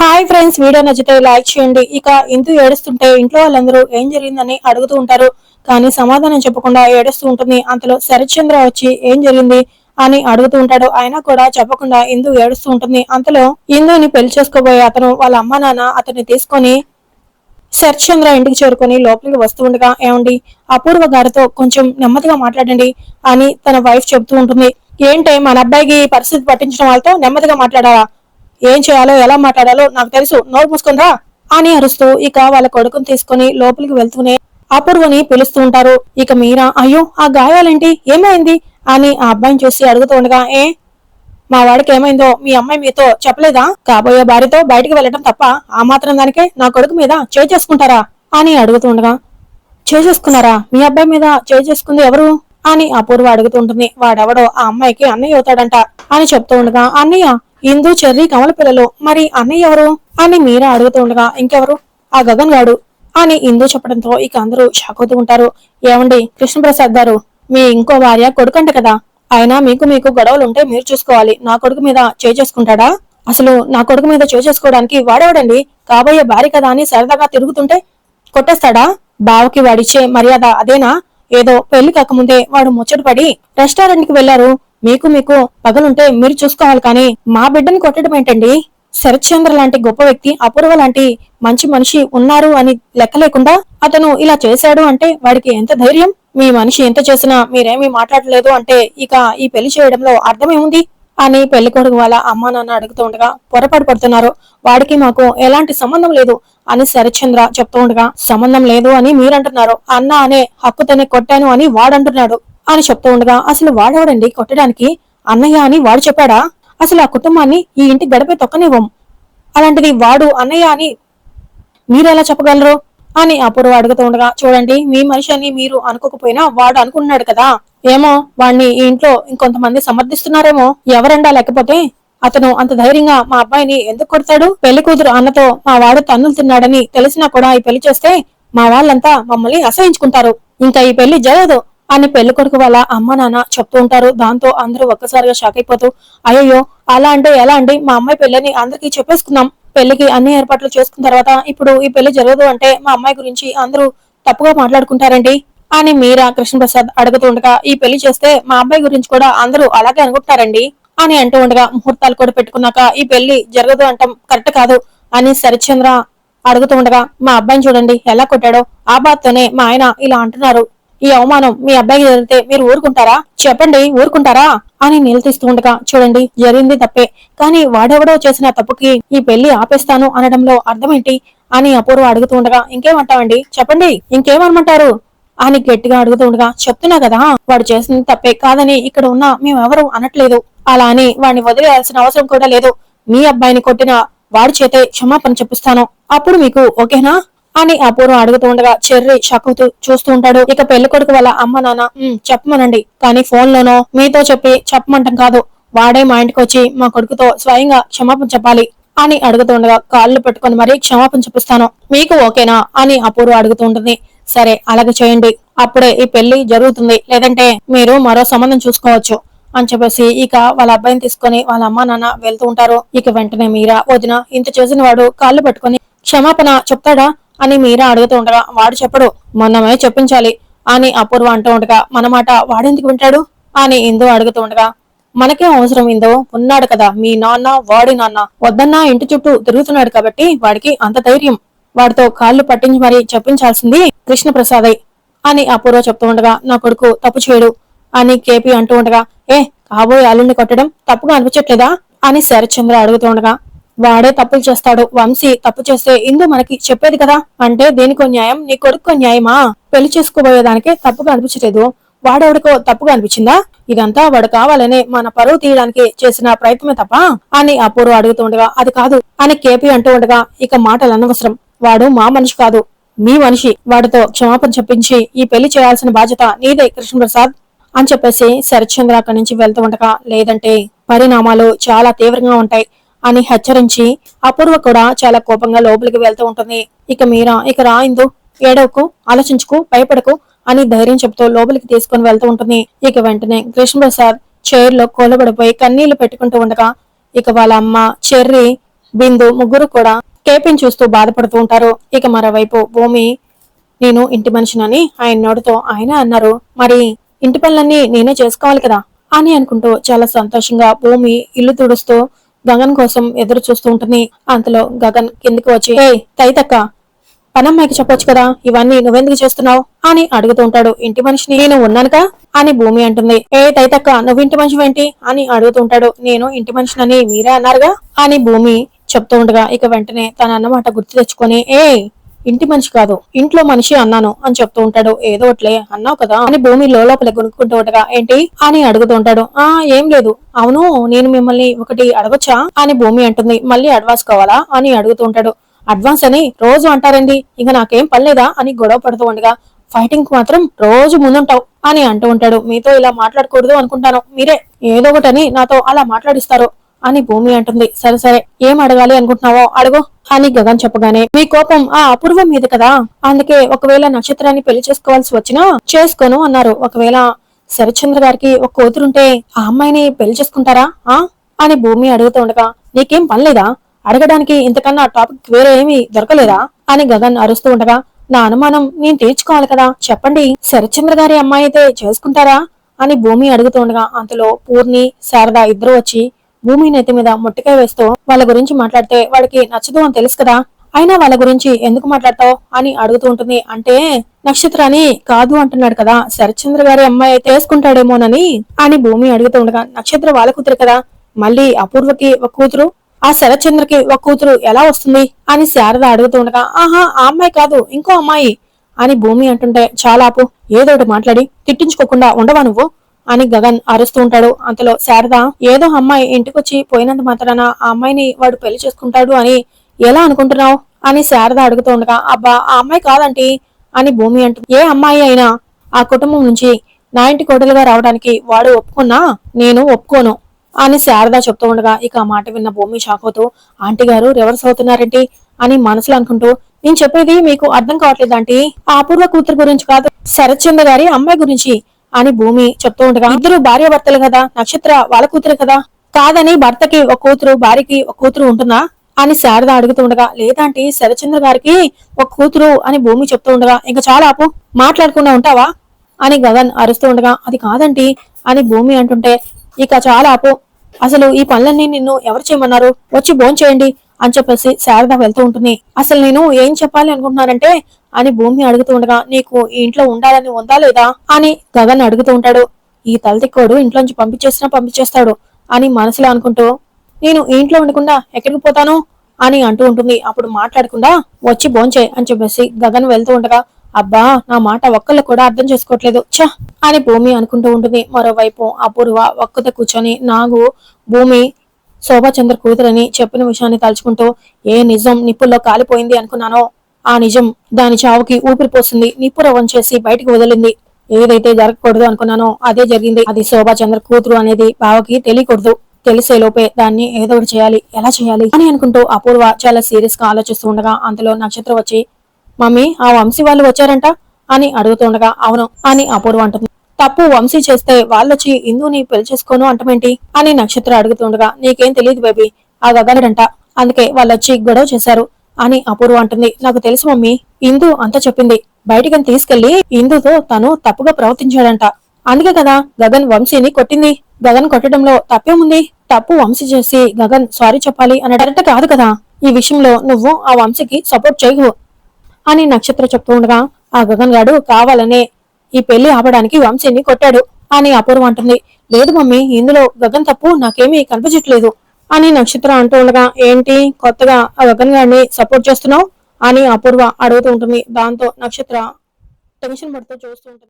Hi friends video నచ్చితే like చేయండి. ఇక ఇంతు ఏడుస్తుంటే ఇంట్లో వాళ్ళందరూ ఏం జరిగిందని అడుగుతూ ఉంటారు. కానీ సమాధానం చెప్పకుండా ఏడుస్తూ ఉంటుంది. అంతలో శరత్చంద్ర వచ్చి ఏం జరిగింది అని అడుగుతూ ఉంటాడు. అయినా కూడా చెప్పకుండా ఇందు ఏడుస్తూ ఉంటుంది. అంతలో ఇందుని పెళ్ళి చేసుకోబోయే అతను వాళ్ళ అమ్మ నాన్న అతన్ని తీసుకొని శరత్చంద్ర ఇంటికి చేరుకొని లోపలికి వస్తూ ఉండగా ఏమండి అపూర్వ గారితో కొంచెం నెమ్మదిగా మాట్లాడండి అని తన వైఫ్ చెబుతూ ఉంటుంది. ఏంటే మన అబ్బాయికి పరిస్థితి పట్టించడం వాళ్ళతో నెమ్మదిగా మాట్లాడాలా ఏం చేయాలో ఎలా మాట్లాడాలో నాకు తెలుసు. నోరు మూసుకుందా అని అరుస్తూ ఇక వాళ్ళ కొడుకుని తీసుకొని లోపలికి వెళ్తూనే అపూర్వని పిలుస్తూ ఉంటారు. ఇక మీరా అయ్యో ఆ గాయాలేంటి? ఏమైంది? అని ఆ అబ్బాయిని చూసి అడుగుతూ ఉండగా ఏ మా వాడికి ఏమైందో? మీ అమ్మాయి మీతో చెప్పలేదా? కాబోయే భార్యతో బయటికి వెళ్ళటం తప్ప ఆ మాత్రం దానికే నా కొడుకు మీద చేసుకుంటారా? అని అడుగుతూ ఉండగా చేసేసుకున్నారా మీ అబ్బాయి మీద చేసుకుంది ఎవరు? అని అపూర్వ అడుగుతుంటుంది వాడెవడో? ఆ అమ్మాయికి అన్నయ్య అవుతాడంట అని చెప్తూ ఉండగా అన్నయ్య ఇందు చెర్రి కమల పిల్లలు. మరి అన్నయ్య ఎవరు? అని మీరా అడుగుతూ ఉండగా ఇంకెవరు? ఆ గగన్ గాడు. అని ఇందు చెప్పడంతో ఇక అందరూ షాక్ అవుతూ ఉంటారు. ఏమండి కృష్ణప్రసాద్ గారు మీ ఇంకో భార్య కొడుకంట కదా. అయినా మీకు మీకు గొడవలు ఉంటే మీరు చూసుకోవాలి. నా కొడుకు మీద చేయి చేసుకుంటాడా? అసలు నా కొడుకు మీద చేయి చేసుకోవడానికి వాడేవాడండి? కాబోయే భార్య కదా అని సరదాగా తిరుగుతుంటే కొట్టేస్తాడా? బావకి వాడిచ్చే మర్యాద అదేనా? ఏదో పెళ్ళి కాకముందే వాడు ముచ్చటపడి రెస్టారెంట్కి వెళ్ళారు మీకు మీకు పగలుంటే మీరు చూసుకోవాలి కానీ మా బిడ్డని కొట్టడం ఏంటండి? శరత్చంద్ర లాంటి గొప్ప వ్యక్తి అపూర్వ లాంటి మంచి మనిషి ఉన్నారు అని లెక్క లేకుండా అతను ఇలా చేశాడు అంటే వాడికి ఎంత ధైర్యం? మీ మనిషి ఎంత చేసినా మీరేమీ మాట్లాడలేదు అంటే ఇక ఈ పెళ్ళి చేయడంలో అర్థమేముంది? అని పెళ్ళి కొడుకు వాళ్ళ అమ్మ నాన్న అడుగుతూ ఉండగా పొరపాటు పడుతున్నారు. వాడికి మాకు ఎలాంటి సంబంధం లేదు అని శరత్చంద్ర చెప్తూ ఉండగా సంబంధం లేదు అని మీరంటున్నారు. అన్న అనే హక్కుతోనే కొట్టాను అని వాడంటున్నాడు. అని చెప్తూ ఉండగా అసలు వాడేవాడండి? కొట్టడానికి అన్నయ్య అని వాడు చెప్పాడా? అసలు ఆ కుటుంబాన్ని ఈ ఇంటి గడపే తొక్కనివ్వం. అలాంటిది వాడు అన్నయ్య అని మీరెలా చెప్పగలరు? అని అపూర్వ అడుగుతూ ఉండగా చూడండి మీ మనిషి అని మీరు అనుకోకపోయినా వాడు అనుకుంటున్నాడు కదా. ఏమో వాడిని ఈ ఇంట్లో ఇంకొంతమంది సమర్థిస్తున్నారేమో. ఎవరండా? లేకపోతే అతను అంత ధైర్యంగా మా అబ్బాయిని ఎందుకు కొడతాడు? పెళ్ళి కూతురు అన్నతో మా వాడు తన్నులు తిన్నాడని తెలిసినా కూడా ఈ పెళ్ళి చేస్తే మా వాళ్ళంతా మమ్మల్ని అసహించుకుంటారు. ఇంకా ఈ పెళ్ళి జరగదు. అని పెళ్ళి కొడుకు వాళ్ళ అమ్మ నాన్న చెప్తూ ఉంటారు. దాంతో అందరూ ఒక్కసారిగా షాక్ అయిపోతూ అయ్యో అలా అంటే ఎలా అండి? మా అమ్మాయి పెళ్ళిని అందరికీ చెప్పేసుకున్నాం పెళ్ళికి అన్ని ఏర్పాట్లు చేసుకున్న తర్వాత ఇప్పుడు ఈ పెళ్ళి జరగదు అంటే మా అమ్మాయి గురించి అందరూ తప్పుగా మాట్లాడుకుంటారండి అని మీరా కృష్ణప్రసాద్ అడుగుతూ ఉండగా ఈ పెళ్ళి చేస్తే మా అబ్బాయి గురించి కూడా అందరూ అలాగే అనుకుంటారండి అని అంటూ ఉండగా ముహూర్తాలు కూడా పెట్టుకున్నాక ఈ పెళ్ళి జరగదు అంటాం కరెక్ట్ కాదు అని సరిచంద్ర అడుగుతూ ఉండగా మా అబ్బాయిని చూడండి ఎలా కొట్టాడో ఆ బాధతోనే మా ఆయన ఇలా అంటున్నారు. ఈ అవమానం మీ అబ్బాయికి జరిగితే మీరు ఊరుకుంటారా? చెప్పండి ఊరుకుంటారా? అని నిలదీస్తూ ఉండగా చూడండి జరిగింది తప్పే. కానీ వాడెవడో చేసిన తప్పుకి ఈ పెళ్ళి ఆపేస్తాను అనడంలో అర్థమేంటి అని అపూర్వ అడుగుతూ ఉండగా ఇంకేమంటావండి? చెప్పండి ఇంకేమనమంటారు? అని గట్టిగా అడుగుతూ ఉండగా చెప్తున్నా కదా వాడు చేసింది తప్పే కాదని ఇక్కడ ఉన్న మేమెవరూ అనట్లేదు. అలా అని వాడిని వదిలేయాల్సిన అవసరం కూడా లేదు. మీ అబ్బాయిని కొట్టిన వాడి చేతే క్షమాపణ చెప్పిస్తాను. అప్పుడు మీకు ఓకేనా? అని అపూర్వ అడుగుతూ ఉండగా చెర్రి షక్కుతూ చూస్తూ ఉంటాడు. ఇక పెళ్ళి కొడుకు వాళ్ళ అమ్మ నాన్న చెప్పమనండి. కానీ ఫోన్ లోనో మీతో చెప్పి చెప్పమంటం కాదు. వాడే మా ఇంటికి వచ్చి మా కొడుకుతో స్వయంగా క్షమాపణ చెప్పాలి అని అడుగుతుండగా కాళ్ళు పెట్టుకుని మరీ క్షమాపణ చెప్పిస్తాను మీకు ఓకేనా? అని అపూర్వ అడుగుతూ ఉంటుంది. సరే అలాగే చేయండి. అప్పుడే ఈ పెళ్ళి జరుగుతుంది. లేదంటే మీరు మరో సంబంధం చూసుకోవచ్చు అని చెప్పేసి ఇక వాళ్ళ అబ్బాయిని తీసుకొని వాళ్ళ అమ్మ నాన్న వెళ్తూ ఉంటారు. ఇక వెంటనే మీరా వదిన ఇంత చేసిన వాడు కాళ్ళు పట్టుకొని క్షమాపణ చెప్తాడా? అని మీరా అడుగుతూ ఉండగా వాడు చెప్పడు మొన్నమే చెప్పించాలి అని అపూర్వ అంటూ ఉండగా మన మాట వాడెందుకు వింటాడు? అని ఇందు అడుగుతూ ఉండగా మనకేం అవసరం ఇందో ఉన్నాడు కదా మీ నాన్న వాడి నాన్న వద్దన్నా ఇంటి చుట్టూ తిరుగుతున్నాడు కాబట్టి వాడికి అంత ధైర్యం. వాడితో కాళ్ళు పట్టించి మరీ చెప్పించాల్సింది కృష్ణప్రసాద్ అని అపూర్వ చెప్తూ ఉండగా నా కొడుకు తప్పు చేయడు అని కేపీ అంటూ ఉండగా ఏ కాబోయే అల్లుండి కొట్టడం తప్పుగా అనిపించట్లేదా? అని శరత్చంద్ర అడుగుతూ ఉండగా వాడే తప్పులు చేస్తాడు. వంశీ తప్పు చేస్తే ఇందు మనకి చెప్పేది కదా? అంటే దేనికో న్యాయం నీ కొడుకు న్యాయమా? పెళ్ళి చేసుకోబోయేదానికే తప్పుగా అనిపించలేదు. వాడెవడికో తప్పుగా అనిపించిందా? ఇదంతా వాడు కావాలనే మన పరువు తీయడానికి చేసిన ప్రయత్నమే తప్ప అని అపూర్వ అడుగుతూ ఉండగా అది కాదు అని కేపీ అంటూ ఉండగా ఇక మాటలు అనవసరం. వాడు మా మనిషి కాదు మీ మనిషి. వాడితో క్షమాపణ చెప్పించి ఈ పెళ్ళి చేయాల్సిన బాధ్యత నీదే కృష్ణప్రసాద్ అని చెప్పేసి శరత్చంద్ర అక్కడి నుంచి వెళ్తూ ఉండగా లేదంటే పరిణామాలు చాలా తీవ్రంగా ఉంటాయి. అని హెచ్చరించి అపూర్వ కూడా చాలా కోపంగా లోపలికి వెళ్తూ ఉంటుంది. ఇక మీరా ఇక రా ఇందు ఏడవకు ఆలోచించుకు భయపడకు అని ధైర్యం చెబుతూ లోపలికి తీసుకొని వెళ్తూ ఉంటుంది. ఇక వెంటనే కృష్ణప్రసాద్ చైర్లో కూలబడిపోయి కన్నీళ్ళు పెట్టుకుంటూ ఉండగా ఇక వాళ్ళ అమ్మ చెర్రి బిందు ముగ్గురు కూడా కేపిని చూస్తూ బాధపడుతూ ఉంటారు. ఇక మరోవైపు భూమి నేను ఇంటి మనిషినని ఆయన నోటితో ఆయన అన్నారు. మరి ఇంటి పనులన్నీ నేనే చేసుకోవాలి కదా అని అనుకుంటూ చాలా సంతోషంగా భూమి ఇల్లు తుడుస్తూ గగన్ కోసం ఎదురు చూస్తూ ఉంటుంది. అంతలో గగన్ కిందికి వచ్చి ఏ తైతక్క పనమ్మాయికి చెప్పొచ్చు కదా ఇవన్నీ నువ్వెందుకు చేస్తున్నావు? అని అడుగుతూ ఉంటాడు ఇంటి మనిషిని. నేను ఉన్నానుగా అని భూమి అంటుంది. ఏ తైతక్క నువ్వు ఇంటి మనిషి ఏంటి అని అడుగుతూ ఉంటాడు. నేను ఇంటి మనిషినని మీరే అన్నారుగా? అని భూమి చెప్తూ ఉండగా ఇక వెంటనే తన అన్నమాట గుర్తు తెచ్చుకొని ఏ ఇంటి మనిషి కాదు ఇంట్లో మనిషి అన్నాను అని చెప్తూ ఉంటాడు. ఏదో ఒకట్లే అన్నావు కదా? అని భూమి లోపల కొనుక్కుంటూ ఉండగా ఏంటి? అని అడుగుతూ ఉంటాడు. ఆ ఏం లేదు. అవును నేను మిమ్మల్ని ఒకటి అడగొచ్చా? అని భూమి అంటుంది. మళ్ళీ అడ్వాన్స్ కావాలా? అని అడుగుతూ ఉంటాడు. అడ్వాన్స్ అని రోజు అంటారండి. ఇంకా నాకేం పనిలేదా అని గొడవ పడుతూ ఉండగా ఫైటింగ్కు మాత్రం రోజు ముందుంటావు అని అంటూ ఉంటాడు. మీతో ఇలా మాట్లాడకూడదు అనుకుంటాను. మీరే ఏదో ఒకటని నాతో అలా మాట్లాడిస్తారు. అని భూమి అంటుంది. సరే సరే ఏం అడగాలి అనుకుంటున్నావో అడుగు. అని గగన్ చెప్పగానే మీ కోపం ఆ అపూర్వం మీద కదా. అందుకే ఒకవేళ నక్షత్రాన్ని పెళ్ళి చేసుకోవాల్సి వచ్చినా చేసుకోను అన్నారు. ఒకవేళ శరత్చంద్ర గారికి ఒక కూతురుంటే ఆ అమ్మాయిని పెళ్ళి చేసుకుంటారా? ఆ? అని భూమి అడుగుతూ ఉండగా నీకేం పనిలేదా అడగడానికి ఇంతకన్నా టాపిక్ వేరే ఏమీ దొరకలేదా? అని గగన్ అరుస్తూ ఉండగా నా అనుమానం నేను తీర్చుకోవాలి కదా. చెప్పండి. శరత్చంద్ర గారి అమ్మాయి అయితే చేసుకుంటారా? అని భూమి అడుగుతూ ఉండగా అంతలో పూర్ణి శారద ఇద్దరు వచ్చి భూమి నెత్తి మీద ముట్టికాయ వేస్తూ వాళ్ళ గురించి మాట్లాడితే వాడికి నచ్చదు అని తెలుసు కదా. అయినా వాళ్ళ గురించి ఎందుకు మాట్లాడతావు అని అడుగుతూ ఉంటుంది. అంటే నక్షత్రాన్ని కాదు అంటున్నాడు కదా. శరత్చంద్ర గారి అమ్మాయి అయితే వేసుకుంటాడేమోనని అని భూమి అడుగుతూ ఉండగా నక్షత్ర వాళ్ళ కూతురు కదా. మళ్ళీ అపూర్వకి ఒక కూతురు ఆ శరత్చంద్రకి ఒక కూతురు ఎలా వస్తుంది అని శారద అడుగుతూ ఉండగా ఆహా ఆ అమ్మాయి కాదు ఇంకో అమ్మాయి అని భూమి అంటుంటే చాలాపు ఏదోటి ఏదో ఒకటి మాట్లాడి తిట్టించుకోకుండా ఉండవా నువ్వు? అని గగన్ అరుస్తూ ఉంటాడు. అంతలో శారద ఏదో అమ్మాయి ఇంటికొచ్చి పోయినంత మాత్రాన ఆ అమ్మాయిని వాడు పెళ్ళి చేసుకుంటాడు అని ఎలా అనుకుంటున్నావు? అని శారద అడుగుతూ ఉండగా అబ్బా ఆ అమ్మాయి కాదంటీ అని భూమి అంటుంది ఏ అమ్మాయి అయినా ఆ కుటుంబం నుంచి నా ఇంటి కోడలుగా రావడానికి వాడు ఒప్పుకున్నా నేను ఒప్పుకోను అని శారద చెప్తూ ఉండగా ఇక ఆ మాట విన్న భూమి షాక్ అవుతూ ఆంటీ గారు రివర్స్ అవుతున్నారేంటి అని మనసులో అనుకుంటూ నేను చెప్పేది మీకు అర్థం కావట్లేదు ఆంటీ ఆ అపూర్వ కూతురు గురించి కాదు శరత్చంద్ర గారి అమ్మాయి గురించి అని భూమి చెప్తూ ఉండగా ఇద్దరు భార్య భర్తలు కదా నక్షత్ర వాళ్ళ కూతురు కదా. కాదని భర్తకి ఒక కూతురు భార్యకి ఒక కూతురు ఉంటుందా అని శారద అడుగుతూ ఉండగా లేదంటే శరచంద్ర గారికి ఒక కూతురు అని భూమి చెప్తూ ఉండగా ఇంకా చాలా ఆపు మాట్లాడకుండా ఉంటావా? అని గగన్ అరుస్తూ ఉండగా అది కాదండి అని భూమి అంటుంటే ఇక చాలా ఆపు అసలు ఈ పనులన్నీ నిన్ను ఎవరు చేయమన్నారు? వచ్చి భోంచేయండి అని చెప్పేసి శారద వెళ్తూ ఉంటుంది. అసలు నేను ఏం చెప్పాలి అనుకుంటున్నానంటే అని భూమి అడుగుతూ ఉండగా నీకు ఈ ఇంట్లో ఉండాలని ఉందా లేదా అని గగన్ అడుగుతూ ఉంటాడు. ఈ తలతిక్కోడు ఇంట్లోంచి పంపించేసినా పంపించేస్తాడు అని మనసులో అనుకుంటూ నేను ఈ ఇంట్లో ఉండకుండా ఎక్కడికి పోతాను అని అంటూ ఉంటుంది. అప్పుడు మాట్లాడకుండా వచ్చి భోంచే అని చెప్పేసి గగన్ వెళ్తూ ఉండగా అబ్బా నా మాట ఒక్కళ్ళు కూడా అర్థం చేసుకోవట్లేదు. ఛ అని భూమి అనుకుంటూ ఉంటుంది. మరోవైపు అపూర్వ ఒక్కతే కూర్చొని నాగు భూమి శోభాచంద్ర కూతురని చెప్పిన విషయాన్ని తలుచుకుంటూ ఏ నిజం నిప్పుల్లో కాలిపోయింది అనుకున్నానో ఆ నిజం దాని చావుకి ఊపిరి పోస్తుంది నిప్పు రవ్వం చేసి బయటకు వదిలింది. ఏదైతే జరగకూడదు అనుకున్నానో అదే జరిగింది. అది శోభాచంద్ర కూతురు అనేది బావకి తెలియకూడదు. తెలిసే లోపే దాన్ని ఏదో ఒకటి చేయాలి. ఎలా చేయాలి? అని అనుకుంటూ అపూర్వ చాలా సీరియస్గా ఆలోచిస్తూ ఉండగా అంతలో నక్షత్రం వచ్చి మమ్మీ ఆ వంశీ వాళ్ళు వచ్చారంట? అని అడుగుతుండగా అవును అని అపూర్వ అంటుంది. తప్పు వంశీ చేస్తే వాళ్ళొచ్చి ఇందుని పెళ్ళి చేసుకోను అంటమేంటి? అని నక్షత్ర అడుగుతుండగా నీకేం తెలియదు బేబీ ఆ గగనుడంట. అందుకే వాళ్ళొచ్చి గొడవ చేశారు. అని అపూర్వ అంటుంది. నాకు తెలుసు మమ్మీ ఇందు అంత చెప్పింది. బయటికని తీసుకెళ్ళి ఇందుతో తను తప్పుగా ప్రవర్తించాడంట. అందుకే కదా గగన్ వంశీని కొట్టింది. గగన్ కొట్టడంలో తప్పేముంది? తప్పు వంశీ చేసి గగన్ సారీ చెప్పాలి అని కాదు కదా. ఈ విషయంలో నువ్వు ఆ వంశీకి సపోర్ట్ చేయవు అని నక్షత్ర చెప్తూ ఉండగా ఆ గగన్ గాడు కావాలనే ఈ పెళ్ళి ఆపడానికి వంశీని కొట్టాడు అని అపూర్వ అంటుంది. లేదు మమ్మీ ఇందులో గగన్ తప్పు నాకేమీ కనిపించట్లేదు అని నక్షత్రం అంటూ ఉండగా ఏంటి కొత్తగా ఆ గగన్ గారిని సపోర్ట్ చేస్తున్నావు అని అపూర్వ అడుగుతూ ఉంటుంది. దాంతో నక్షత్ర టెన్షన్ పడుతూ చూస్తూ ఉంటుంది.